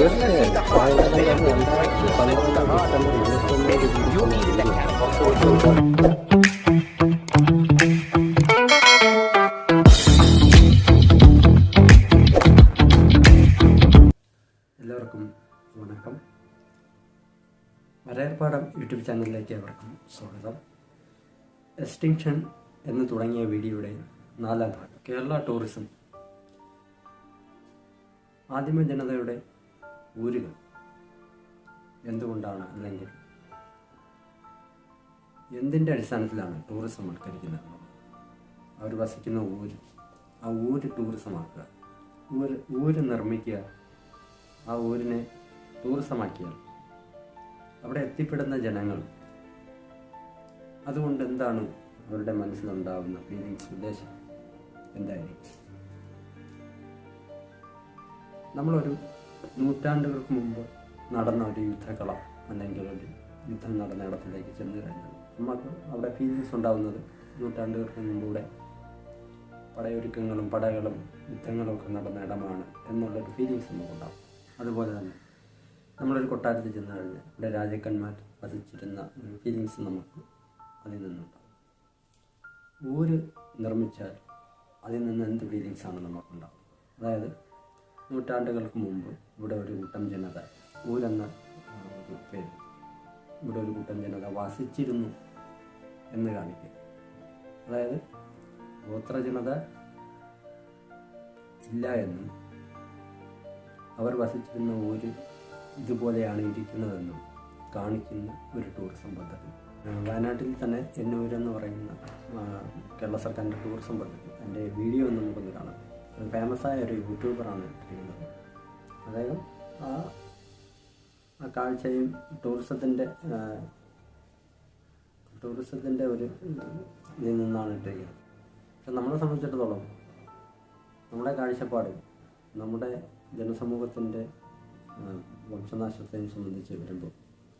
എല്ലാവർക്കും വണക്കം. വരയർപ്പാടം യൂട്യൂബ് ചാനലിലേക്ക് അവർക്കും സ്വാഗതം. എക്സ്റ്റിങ്ഷൻ എന്ന് തുടങ്ങിയ വീഡിയോയുടെ നാലാം ഭാഗം. കേരള ടൂറിസം. ആദിമ ജനതയുടെ ഊരുകൾ. എന്തുകൊണ്ടാണ് അല്ലെങ്കിൽ എന്തിന്റെ അടിസ്ഥാനത്തിലാണ് ടൂറിസം വൽക്കരിക്കുന്നത് അവർ വസിക്കുന്ന ഊര് ആ ഊര് ടൂറിസമാക്കുക ഊര് ഊര് നിർമ്മിക്കുക. ആ ഊരിനെ ടൂറിസമാക്കിയാൽ അവിടെ എത്തിപ്പെടുന്ന ജനങ്ങൾ അതുകൊണ്ട് എന്താണ് അവരുടെ മനസ്സിലുണ്ടാവുന്ന ഫീലിങ്സ് ഉദ്ദേശം? എന്തായിരിക്കും? നമ്മളൊരു നൂറ്റാണ്ടുകൾക്ക് മുമ്പ് നടന്ന ഒരു യുദ്ധകള അല്ലെങ്കിൽ ഒരു യുദ്ധം നടന്ന ഇടത്തിലേക്ക് ചെന്ന് കഴിഞ്ഞാൽ നമുക്ക് അവിടെ ഫീലിങ്സ് ഉണ്ടാകുന്നത് നൂറ്റാണ്ടുകൾക്ക് മുമ്പൂടെ പടയൊരുക്കങ്ങളും പടകളും യുദ്ധങ്ങളും ഒക്കെ നടന്ന ഇടമാണ് എന്നുള്ളൊരു ഫീലിങ്സ് നമുക്കുണ്ടാകും അതുപോലെ തന്നെ നമ്മളൊരു കൊട്ടാരത്തിൽ ചെന്ന് കഴിഞ്ഞാൽ ഇവിടെ രാജാക്കന്മാർ വസിച്ചിരുന്ന ഒരു ഫീലിങ്സ് നമുക്ക് അതിൽ നിന്നുണ്ടാവും. ഊര് നിർമ്മിച്ചാൽ അതിൽ നിന്ന് എന്ത് ഫീലിങ്സാണ് നമുക്കുണ്ടാവും അതായത് നൂറ്റാണ്ടുകൾക്ക് മുമ്പ് ഇവിടെ ഒരു കൂട്ടം ജനത. ഊരെന്ന ഒരു പേര്. ഇവിടെ ഒരു കൂട്ടം ജനത വസിച്ചിരുന്നു എന്ന് കാണിക്കുക. അതായത് ഗോത്രജനത ഇല്ല എന്നും അവർ വസിച്ചിരുന്ന ഊര് ഇതുപോലെയാണ് ഇരിക്കുന്നതെന്നും കാണിക്കുന്ന ഒരു ടൂറിസം പദ്ധതി. വയനാട്ടിൽ തന്നെ എന്നൂരെന്ന് പറയുന്ന കേരള സർക്കാരിന്റെ ടൂറിസം പദ്ധതി. എന്റെ വീഡിയോ ഒന്ന് നമുക്കൊന്ന് കാണാം. ഫേമസായ ഒരു യൂട്യൂബറാണ് ചെയ്യുന്നത്. അതായത് ആ ആ കാഴ്ചയും ടൂറിസത്തിന്റെ ടൂറിസത്തിന്റെ ഒരു ഇതിൽ നിന്നാണ് ഇട്ടിരിക്കുന്നത് പക്ഷെ നമ്മളെ സംബന്ധിച്ചിടത്തോളം നമ്മുടെ കാഴ്ചപ്പാട് നമ്മുടെ ജനസമൂഹത്തിന്റെ വംശനാശത്തെയും സംബന്ധിച്ച് വരുമ്പോൾ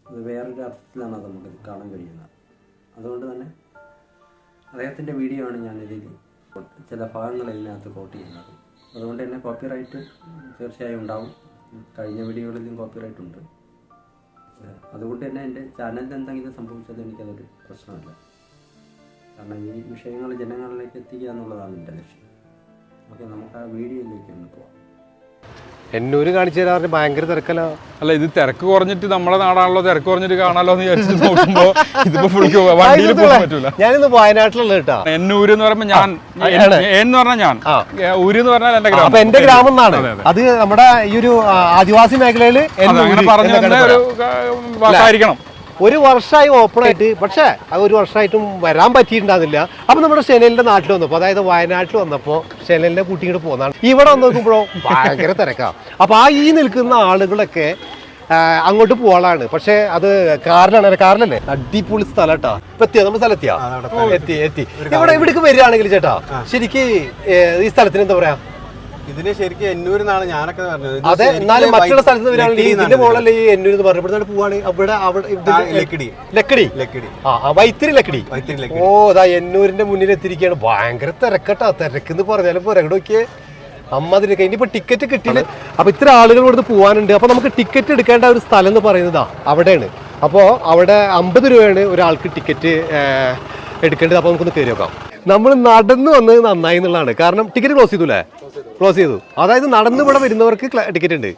അത് വേറൊരു അർത്ഥത്തിലാണ് അത് നമുക്ക് കാണാൻ കഴിയുന്നത്. അതുകൊണ്ട് തന്നെ അദ്ദേഹത്തിന്റെ വീഡിയോ ആണ് ഞാൻ ഇതിൽ ചില ഭാഗങ്ങൾ ഇതിനകത്ത് കോട്ട് ചെയ്യുന്നത്. അതുകൊണ്ട് തന്നെ കോപ്പിറൈറ്റ് തീർച്ചയായും ഉണ്ടാവും. കഴിഞ്ഞ വീഡിയോകളിലും കോപ്പിറൈറ്റ് ഉണ്ട്. അതുകൊണ്ട് തന്നെ എന്റെ ചാനലിൽ എന്തെങ്കിലും സംഭവിച്ചത് എനിക്കതൊരു പ്രശ്നമല്ല. കാരണം ഈ വിഷയങ്ങൾ ജനങ്ങളിലേക്ക് എത്തിക്കുക എന്നുള്ളതാണ് എന്റെ ലക്ഷ്യം. ഓക്കെ നമുക്ക് ആ വീഡിയോയിലേക്ക് ഒന്ന് പോവാം. എന്നൂര് കാണിച്ചു തരാറ് ഭയങ്കര തിരക്കല്ല. അല്ല ഇത് തിരക്ക് കുറഞ്ഞിട്ട് നമ്മളെ നാടാണല്ലോ തിരക്ക് കുറഞ്ഞിട്ട് കാണാലോ എന്ന് വിചാരിച്ചു നോക്കുമ്പോ ഇതിപ്പോ ഫുൾ വണ്ടിയിൽ പോകാൻ പറ്റൂല. ഞാനിന്ന് വയനാട്ടിലുള്ള കേട്ടോ. എന്നൂര് എന്ന് പറയുമ്പോ ഞാൻ. എന്ന് പറഞ്ഞാൽ ഞാൻ. ഊര് എന്ന് പറഞ്ഞാൽ എന്റെ ഗ്രാമം. എന്റെ ഗ്രാമം എന്നാണ്. അതെ, നമ്മുടെ ഈ ഒരു ആദിവാസി മേഖലയിൽ അതെ, പറഞ്ഞു ഒരു വാക്കായിരിക്കണം. ഒരു വർഷമായി ഓപ്പൺ ആയിട്ട് പക്ഷേ അത് ഒരു വർഷമായിട്ടും വരാൻ പറ്റിയിട്ടുണ്ടാകുന്നില്ല അപ്പൊ നമ്മുടെ ഷെനലിന്റെ നാട്ടിൽ വന്നപ്പോ അതായത് വയനാട്ടിൽ വന്നപ്പോ ഷെനലിന്റെ കൂട്ടി ഇങ്ങോട്ട് പോകുന്നതാണ് ഇവിടെ വന്ന് നോക്കുമ്പോഴോ ഭയങ്കര തിരക്കാം. അപ്പൊ ആ ഈ നിൽക്കുന്ന ആളുകളൊക്കെ അങ്ങോട്ട് പോകാനാണ് പക്ഷെ അത് കാറിലാണ് കാറിലല്ലേ? അടിപൊളി സ്ഥലം കേട്ടാ ഇപ്പൊ എത്തിയോ? നമ്മുടെ സ്ഥലത്തിയാ എത്തി എത്തി. ഇവിടെ ഇവിടേക്ക് വരികയാണെങ്കിൽ ചേട്ടാ ശരിക്ക് ഈ സ്ഥലത്തിന് എന്താ പറയാ? ഇതിന് ശരിക്കും എന്നൂരിന്നാണ് ഞാനൊക്കെ പറഞ്ഞത്. അതെ എന്നാലും മറ്റുള്ള സ്ഥലത്ത് ഇതിന്റെ എന്നാണ് ഈ എന്നൂർ എന്ന് പറഞ്ഞു ഇവിടെ പോവാണ്. അവിടെ അവിടെ ആ, ലക്കിടി. ലക്കിടി. ആ വൈത്തിരി ലക്കിടി. ഓ ലക്കിടി. അതാ എന്നൂരിന്റെ മുന്നിൽ എത്തിയിരിക്കുകയാണ്. ഭയങ്കര തിരക്കട്ടാ. തിരക്കെന്ന് പറഞ്ഞാലും പോരാ നോക്കിയേ. അമ്മതിനൊക്കെ ഇനിയിപ്പോ ടിക്കറ്റ് കിട്ടിയില്ല? അപ്പൊ ഇത്ര ആളുകൾ ഇവിടുന്ന് പോകാനുണ്ട് അപ്പൊ നമുക്ക് ടിക്കറ്റ് എടുക്കേണ്ട ഒരു സ്ഥലം എന്ന് പറയുന്നതാ അവിടെയാണ്. അപ്പോൾ അവിടെ അമ്പത് രൂപയാണ് ഒരാൾക്ക് ടിക്കറ്റ് എടുക്കേണ്ടത്. അപ്പൊ നമുക്കൊന്ന് കയറി നോക്കാം. നമ്മൾ നടന്നു വന്നത് നന്നായി എന്നുള്ളതാണ്. കാരണം ടിക്കറ്റ് ക്ലോസ് ചെയ്തു അല്ലേ ക്ലോസ് ചെയ്തു. അതായത് നടന്ന് ഇവിടെ വരുന്നവർക്ക് ടിക്കറ്റ് ഉണ്ട്.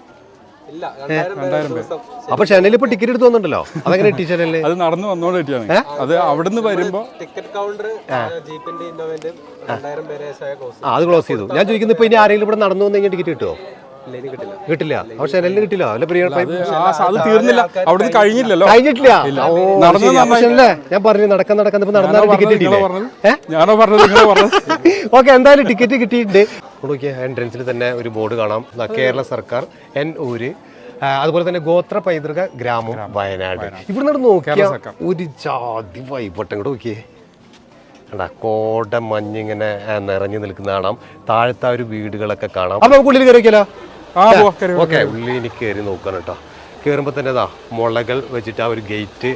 അപ്പൊ ഷനലിൽ ഇപ്പൊ ടിക്കറ്റ് എടുത്ത് വന്നിട്ടുണ്ടല്ലോ? അതെങ്ങനെ ടി ഷനലിൽ അത് നടന്നു വന്നോണ്ട് അത് അവിടുന്ന് വരുമ്പോ ടിക്കറ്റ് കൗണ്ടർ അത് ക്ലോസ് ചെയ്തു. ഞാൻ ചോദിക്കുന്നത് ഇപ്പൊ ഇനി ആരെങ്കിലും ഇവിടെ നടന്നു വന്നു കഴിഞ്ഞാൽ ടിക്കറ്റ് കിട്ടുമോ ഇല്ല ഇനി കിട്ടില്ല. കിട്ടില്ല. അപ്പൊ ഷനലിന് കിട്ടില്ല. അല്ല പ്രിയ അത് തീർന്നില്ല. അവിടെ കഴിഞ്ഞില്ലല്ലോ കഴിഞ്ഞിട്ടില്ല. ഓ, നടന്നു ഞാൻ പറഞ്ഞു നടക്കാൻ നടക്കാൻ. ഇപ്പൊ നടന്നാലും ടിക്കറ്റ് കിട്ടിയില്ലേ? ഞാനോ പറഞ്ഞത് ഓക്കെ എന്തായാലും ടിക്കറ്റ് കിട്ടിയിട്ടുണ്ട്. നോക്കിയ എൻട്രൻസിൽ തന്നെ ഒരു ബോർഡ് കാണാം. കേരള സർക്കാർ എൻ ഊര് അതുപോലെ തന്നെ ഗോത്ര പൈതൃക ഗ്രാമം വയനാട്. ഇവിടെ നിന്ന് നോക്കിയ ഒരു ജാതി വൈബട്ടം കൂടെ നോക്കിയേ. കണ്ടാ കോട മഞ്ഞിങ്ങനെ നിറഞ്ഞു നിൽക്കുന്ന കാണാം. താഴത്തെ ഒരു വീടുകളൊക്കെ കാണാം. അപ്പൊ നമുക്ക് ഉള്ളിൽ കയറി ആ പോവാ കയറി ഓക്കെ ഉള്ളിൽ എനിക്ക് കയറി നോക്കണം കേട്ടോ. കയറുമ്പോൾ തന്നെ ഇതാ മുളകൾ വെച്ചിട്ട് ആ ഒരു ഗേറ്റ്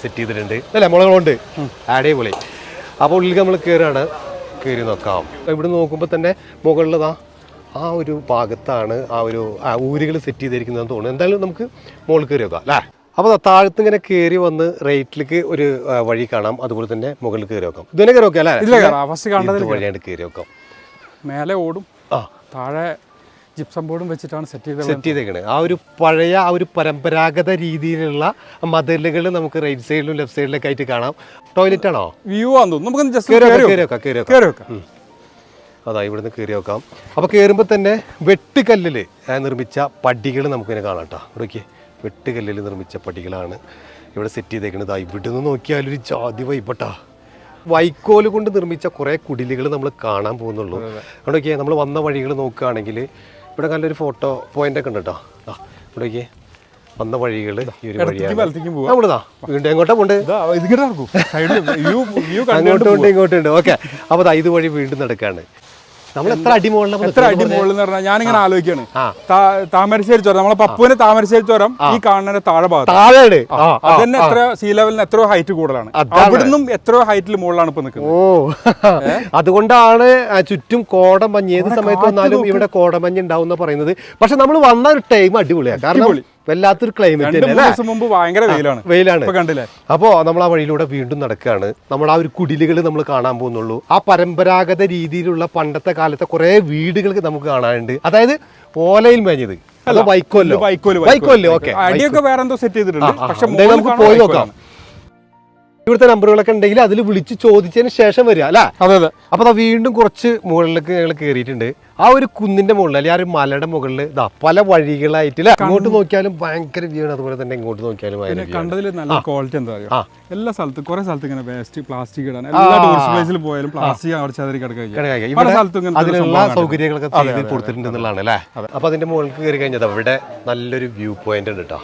സെറ്റ് ചെയ്തിട്ടുണ്ട്. അല്ലേ മുളകളുണ്ട്? ആടേ പൊളി അപ്പോൾ ഉള്ളിൽ നമ്മൾ കയറുകയാണ് കയറി നോക്കാം ഇവിടെ നോക്കുമ്പോൾ തന്നെ മുകളിലതാ ആ ഒരു ഭാഗത്താണ് ആ ഒരു ഊരുകൾ സെറ്റ് ചെയ്തിരിക്കുന്നതെന്ന് തോന്നുന്നു. എന്തായാലും നമുക്ക് മുകളിൽ കയറി നോക്കാം അല്ലേ? അപ്പോൾ താഴത്ത് ഇങ്ങനെ കയറി വന്ന് റേറ്റിലേക്ക് ഒരു വഴി കാണാം. അതുപോലെ തന്നെ മുകളിൽ കയറി നോക്കാം. ഇതിനെ കയറി നോക്കാം അല്ലേ? വഴിയാണ് കയറി നോക്കാം. മേലെ ഓടും. ആ. താഴെ ജിപ്സം ബോർഡും വെച്ചിട്ടാണ് സെറ്റ് ചെയ്തത്. സെറ്റ് ചെയ്തേക്കണ്. ആ ഒരു പഴയ ആ ഒരു പരമ്പരാഗത രീതിയിലുള്ള മതിലുകൾ നമുക്ക് റൈറ്റ് സൈഡിലും ലെഫ്റ്റ് സൈഡിലൊക്കെ ആയിട്ട് കാണാം. ടോയ്ലറ്റ് ആണോ? വ്യൂ ആണെന്ന് തോന്നുന്നു. നമുക്ക് ജസ്റ്റ് അതാ ഇവിടുന്ന് കയറി നോക്കാം അപ്പോൾ കയറുമ്പോൾ തന്നെ വെട്ടുകല്ലിൽ നിർമ്മിച്ച പടികൾ നമുക്കിങ്ങനെ കാണാം കേട്ടോ ഇവിടേക്ക് വെട്ടുകല്ലിൽ നിർമ്മിച്ച പടികളാണ് ഇവിടെ സെറ്റ് ചെയ്തേക്കുന്നത് ഇവിടുന്ന് ഒരു ജാതി വൈപ്പട്ടാ വൈക്കോൽ കൊണ്ട് നിർമ്മിച്ച കുറേ കുടിലുകൾ നമ്മൾ കാണാൻ പോകുന്നുള്ളൂ. അവിടേക്ക് നമ്മൾ വന്ന വഴികൾ നോക്കുകയാണെങ്കിൽ ഇവിടെ നല്ലൊരു ഫോട്ടോ പോയിന്റ് ഒക്കെ ഉണ്ട് കേട്ടോ ഇവിടേക്ക് വന്ന വഴികൾ ഈ ഒരു വഴിയാണ്. നമ്മളിതാ വീണ്ടും എങ്ങോട്ടാ പോണ്ട്? അങ്ങോട്ടും ഇങ്ങോട്ടും ഉണ്ട്. ഓക്കെ അപ്പൊ ദാ ഇതുവഴി വീണ്ടും നടക്കാണ്. നമ്മൾ എത്ര എത്ര എന്ന് പറഞ്ഞാൽ ഞാനിങ്ങനെ ആലോചിക്കാണ്. താമരശ്ശേരി ചുരം. നമ്മളെ പപ്പുവിന്റെ താമരശ്ശേരി ചുരം ഈ കാണുന്ന താഴെ ഭാഗത്ത്. അതന്നെ എത്ര സീ ലെവലിന് എത്രയോ ഹൈറ്റ് കൂടുതലാണ്. അവിടുന്നും എത്രയോ ഹൈറ്റിൽ മുകളിലാണ് ഇപ്പൊ നിൽക്കുന്നത്. ഓ. അതുകൊണ്ടാണ് ചുറ്റും കോടമഞ്ഞ് ഏത് സമയത്ത് വന്നാലും ഇവിടെ കോടമഞ്ഞ് ഉണ്ടാവും പറയുന്നത്. പക്ഷെ നമ്മൾ വന്ന ഒരു ടൈം അടിപൊളിയാണ്. കാരണം. വല്ലാത്തൊരു ക്ലൈമറ്റ് രണ്ട് മൂന്ന് ദിവസം മുമ്പ് ഭയങ്കര വെയിലാണ് വെയിലാണ്. ഇപ്പൊ കണ്ടില്ലേ? അപ്പോൾ നമ്മൾ ആ വഴിയിലൂടെ വീണ്ടും നടക്കുകയാണ് നമ്മൾ ആ ഒരു കുടിലുകൾ നമ്മൾ കാണാൻ പോകുന്നുള്ളൂ. ആ പരമ്പരാഗത രീതിയിലുള്ള പണ്ടത്തെ കാലത്തെ കുറേ വീടുകൾ നമുക്ക് കാണാനുണ്ട്. അതായത് ഓലയിൽ മേഞ്ഞത്. അത് വൈക്കോല്ലോ? വൈക്കോൽ വൈക്കോല്ലേ? ഓക്കെ അടിയൊക്കെ സെറ്റ് ചെയ്തിട്ടുണ്ട്. പക്ഷെ നമുക്ക് പോയി നോക്കാം. ഇവിടുത്തെ നമ്പറുകളൊക്കെ ഉണ്ടെങ്കിൽ അതിൽ വിളിച്ച് ചോദിച്ചതിന് ശേഷം വരിക അല്ല? അതെ അതെ. അപ്പോൾ ദാ വീണ്ടും കുറച്ച് മുകളിലേക്ക് ഞങ്ങൾ കയറിയിട്ടുണ്ട് ആ ഒരു കുന്നിന്റെ മുകളിൽ അല്ലെങ്കിൽ ആ ഒരു മലയുടെ മുകളിൽ ഇതാ പല വഴികളായിട്ട് അല്ലെ? അങ്ങോട്ട് നോക്കിയാലും ഭയങ്കര വ്യൂ ആണ്. അതുപോലെ തന്നെ ഇങ്ങോട്ട് നോക്കിയാലും പിന്നെ ഭയങ്കര view ആണ്. കണ്ടതിൽ നല്ല ക്വാളിറ്റി എന്താ പറയുക എല്ലാ സ്ഥലത്തും കുറെ സ്ഥലത്ത് ഇങ്ങനെ വേസ്റ്റ് പ്ലാസ്റ്റിക് ഇടാൻ എല്ലാ ടൂറിസ്റ്റ് പ്ലേസിൽ പോയാലും പ്ലാസ്റ്റിക് അവിടെ ചതറി കിടക്കുക. പല ഇവിടെ സ്ഥലത്തും ഇങ്ങനത്തെ ഒരു അതിനുള്ള. സൗകര്യങ്ങളൊക്കെ ചെയ്ത് കൊടുത്തിട്ടുണ്ട് എന്നുള്ളതാണ് അല്ലേ? അപ്പൊ അതിന്റെ മുകളിൽ കയറി കഴിഞ്ഞത് അവിടെ നല്ലൊരു വ്യൂ പോയിന്റ് ഉണ്ട് കേട്ടോ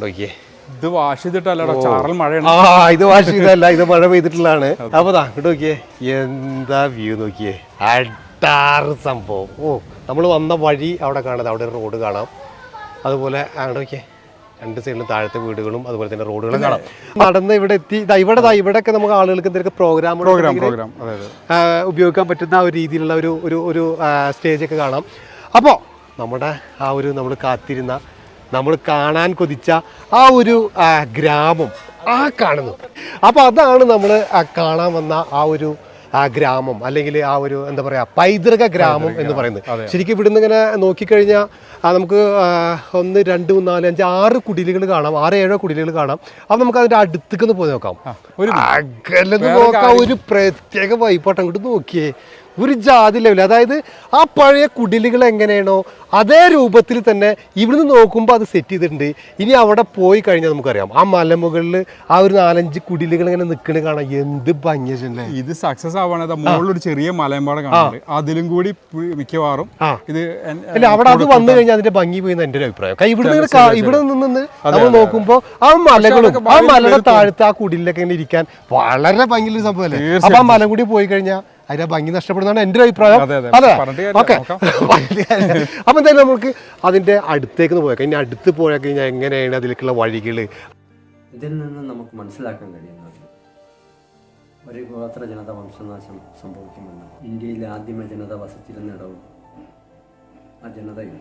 നോക്കിയേ. ഇത് വാഷ് ചെയ്തിട്ടല്ലടാ ചാറൽ മഴയാണ്. ആ ഇത് വാഷ് ചെയ്തല്ല ഇത് മഴ പെയ്തിട്ടുള്ളതാണ്. അപ്പൊ ദാ ഇങ്ങോട്ട് നോക്കിയേ. എന്താ വ്യൂ നോക്കിയേ? അടാറ് സംഭവം. ഓ നമ്മൾ വന്ന വഴി അവിടെ കാണാം അവിടെ റോഡ് കാണാം. അതുപോലെ അങ്ങോട്ട് നോക്കിയേ. രണ്ട് സൈഡിലും താഴത്തെ വീടുകളും അതുപോലെ തന്നെ റോഡുകളും കാണാം. നടന്ന് ഇവിടെ എത്തി. ഇതാ ഇവിടെ ഇതാ ഇവിടെയൊക്കെ നമുക്ക് ആളുകൾക്ക് എന്തെങ്കിലും പ്രോഗ്രാം പ്രോഗ്രാം പ്രോഗ്രാം ഉപയോഗിക്കാൻ പറ്റുന്ന ഒരു രീതിയിലുള്ള ഒരു ഒരു ഒരു സ്റ്റേജ് ഒക്കെ കാണാം. അപ്പോൾ നമ്മുടെ ആ ഒരു നമ്മൾ കാത്തിരുന്ന നമ്മൾ കാണാൻ കൊതിച്ച ആ ഒരു ഗ്രാമം ആ കാണുന്നു. അപ്പോൾ അതാണ് നമ്മൾ കാണാൻ വന്ന ആ ഒരു ആ ഗ്രാമം അല്ലെങ്കിൽ ആ ഒരു എന്താ പറയുക പൈതൃക ഗ്രാമം എന്ന് പറയുന്നത്. ശരിക്കും ഇവിടുന്ന് ഇങ്ങനെ നോക്കിക്കഴിഞ്ഞാൽ നമുക്ക് ഒന്ന് രണ്ട് മൂന്ന് നാല് അഞ്ച് ആറ് കുടിലുകൾ കാണാം ആറ് ഏഴോ കുടിലുകൾ കാണാം. അപ്പം നമുക്ക് അതിന്റെ അടുത്തേക്ക് ഒന്ന് പോയി നോക്കാം. ഒരു അകലെന്ന് നോക്കാം ഒരു പ്രത്യേക വൈപ്പാട്ടം അങ്ങോട്ട് നോക്കിയേ. ഒരു ജാതി ലെവൽ അതായത് ആ പഴയ കുടിലുകൾ എങ്ങനെയാണോ അതേ രൂപത്തിൽ തന്നെ ഇവിടുന്ന് നോക്കുമ്പോൾ അത് സെറ്റ് ചെയ്തിട്ടുണ്ട്. ഇനി അവിടെ പോയി കഴിഞ്ഞാൽ നമുക്കറിയാം. ആ മലമുകളിൽ ആ ഒരു നാലഞ്ച് കുടിലുകൾ ഇങ്ങനെ നിൽക്കണ കാണാം. എന്ത് ഭംഗിയല്ലേ ഇത് സക്സസ് ആവാണത് മുകളിലൊരു ചെറിയ മലയമ്പാടം അതിലും കൂടി മിക്കവാറും ഇത് അല്ല അവിടെ അത് വന്നു കഴിഞ്ഞാൽ അതിന്റെ ഭംഗി പോയി എന്റെ ഒരു അഭിപ്രായം. ഇവിടെ ഇവിടെ നിന്ന് നമ്മൾ നോക്കുമ്പോൾ ആ മലകളും ആ മലയുടെ താഴത്ത് ആ കുടിലൊക്കെ ഇങ്ങനെ ഇരിക്കാൻ വളരെ ഭംഗിയുള്ള സംഭവമല്ലേ. അപ്പൊ ആ മലം കൂടി പോയി കഴിഞ്ഞാൽ അതിന്റെ ഭംഗി നഷ്ടപ്പെടുന്നതാണ് എന്റെ അഭിപ്രായം. അതെ. ഓക്കെ. അപ്പം എന്തായാലും നമുക്ക് അതിന്റെ അടുത്തേക്ക് പോയേക്കാം ഇനി അടുത്ത് പോയാൽ കഴിഞ്ഞാൽ എങ്ങനെയാണ് അതിലേക്കുള്ള വഴികൾ ഇതിൽ നിന്ന് നമുക്ക് മനസ്സിലാക്കാൻ കഴിയുന്നത് ഒരു ഗോത്ര ജനത വംശനാശം സംഭവിക്കുമെന്ന്. ഇന്ത്യയിലെ ആദ്യമ ജനത വസിച്ചിരുന്നിടവും ആ ജനതയും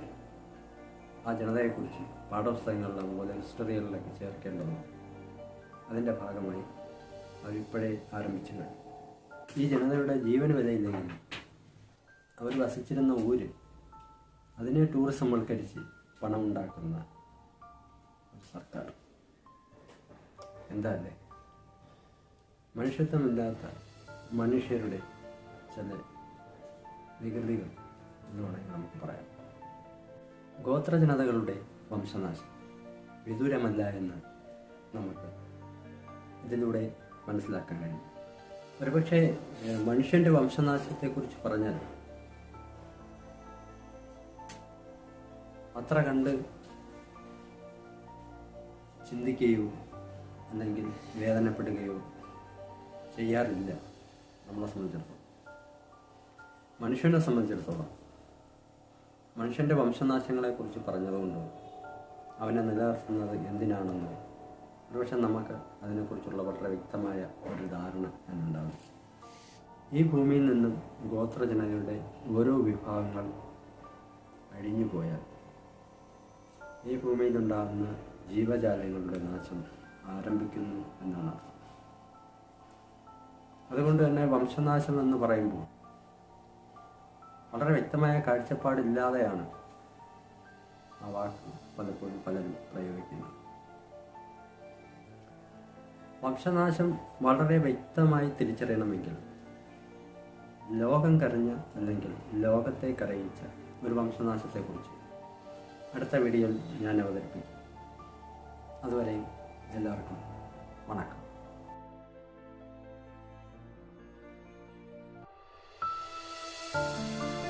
ആ ജനതയെക്കുറിച്ച് പാഠപുസ്തകങ്ങളിലും അതുപോലെ ഹിസ്റ്ററികളിലൊക്കെ ചേർക്കേണ്ടതും അതിന്റെ ഭാഗമായി അവരിപ്പോഴേ ആരംഭിച്ചു കഴിഞ്ഞു. ഈ ജനതയുടെ ജീവന് വിലയില്ലെങ്കിൽ അവർ വസിച്ചിരുന്ന ഊര് അതിനെ ടൂറിസം വൽക്കരിച്ച് പണം ഉണ്ടാക്കുന്ന സർക്കാർ. എന്താ അല്ലേ? മനുഷ്യത്വമില്ലാത്ത മനുഷ്യരുടെ ചില വികൃതികൾ എന്ന് വേണമെങ്കിൽ നമുക്ക് പറയാം. ഗോത്ര ജനതകളുടെ വംശനാശം വിദൂരമല്ല എന്ന് നമുക്ക് ഇതിലൂടെ മനസ്സിലാക്കാൻ കഴിയും. ഒരുപക്ഷെ മനുഷ്യന്റെ വംശനാശത്തെക്കുറിച്ച് പറഞ്ഞാൽ അത്ര കണ്ട് ചിന്തിക്കുകയോ അല്ലെങ്കിൽ വേദനപ്പെടുകയോ ചെയ്യാറില്ല നമ്മളെ സംബന്ധിച്ചിടത്തോളം. മനുഷ്യനെ സംബന്ധിച്ചിടത്തോളം മനുഷ്യന്റെ വംശനാശങ്ങളെക്കുറിച്ച് പറഞ്ഞതുകൊണ്ട് അവനെ നിലനിർത്തുന്നത് എന്തിനാണെന്നോ ഒരുപക്ഷെ നമുക്ക് അതിനെക്കുറിച്ചുള്ള വളരെ വ്യക്തമായ ഒരു ധാരണ അതിനുണ്ടാകും. ഈ ഭൂമിയിൽ നിന്നും ഗോത്രജനതയുടെ ഓരോ വിഭാഗങ്ങൾ അഴിഞ്ഞു പോയാൽ ഈ ഭൂമിയിലുണ്ടാകുന്ന ജീവജാലങ്ങളുടെ നാശം ആരംഭിക്കുന്നു എന്നാണ് അതുകൊണ്ട് തന്നെ വംശനാശം എന്ന് പറയുമ്പോൾ വളരെ വ്യക്തമായ കാഴ്ചപ്പാടില്ലാതെയാണ് ആ വാക്ക് പലപ്പോഴും പലരും പ്രയോഗിക്കുന്നത്. വംശനാശം വളരെ വ്യക്തമായി തിരിച്ചറിയണമെങ്കിൽ ലോകം കരഞ്ഞ അല്ലെങ്കിൽ ലോകത്തെ കരയിച്ച ഒരു വംശനാശത്തെക്കുറിച്ച് അടുത്ത വീഡിയോയിൽ ഞാൻ അവതരിപ്പിക്കും. അതുവരെ എല്ലാവർക്കും വണക്കം. thank